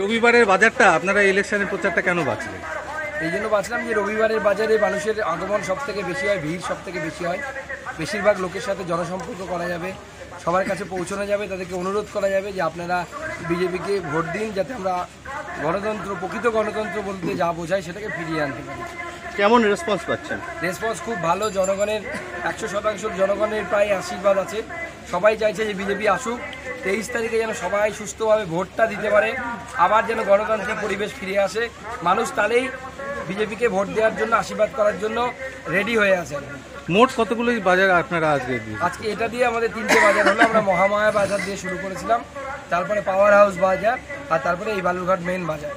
রবিবারের বাজারটা আপনারা ইলেকশনের প্রচারটা কেন বাঁচলেন? এই জন্য বাঁচলাম যে রবিবারের বাজারে মানুষের আগমন সব থেকে বেশি হয় ভিড় সব থেকে বেশি হয়। বেশিরভাগ লোকের সাথে জনসম্পর্ক করা যাবে সবার কাছে পৌঁছানো যাবে তাদেরকে অনুরোধ করা যাবে যে আপনারা বিজেপিকে ভোট দিন যাতে আমরা গণতন্ত্র প্রকৃত গণতন্ত্র বলতে যা বোঝায় সেটাকে ফিরিয়ে আনতে পারি। কেমন রেসপন্স পাচ্ছেন? রেসপন্স খুব ভালো জনগণের একশো শতাংশ জনগণের প্রায় আশীর্বাদ আছে। সবাই চাইছে যে বিজেপি আসুক তেইশ তারিখে যেন সবাই সুস্থভাবে ভোটটা দিতে পারে আবার যেন গণতান্ত্রিক পরিবেশ ফিরে আসে। মানুষ তাহলেই বিজেপিকে ভোট দেওয়ার জন্য আশীর্বাদ করার জন্য রেডি হয়ে আছেন। মোট কতগুলো বাজার আপনারা আজকে আজকে এটা দিয়ে আমাদের তিনটে বাজার হলো আমরা মহামায়া বাজার দিয়ে শুরু করেছিলাম তারপরে পাওয়ার হাউস বাজার আর তারপরে এই বালুরঘাট মেন বাজার।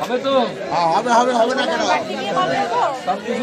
হবে তো? হবে হবে হবে না কেন? সব কিছু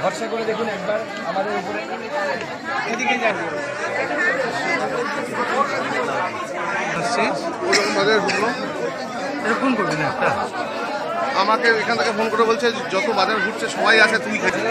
ভরসা করে দেখুন একবার আমাদের উপরে এদিকে যান করবেন একটা আমাকে এখান থেকে ফোন করে বলছে, যত বাজার ঘুরছে সবাই আছে তুমি খাচ্ছিস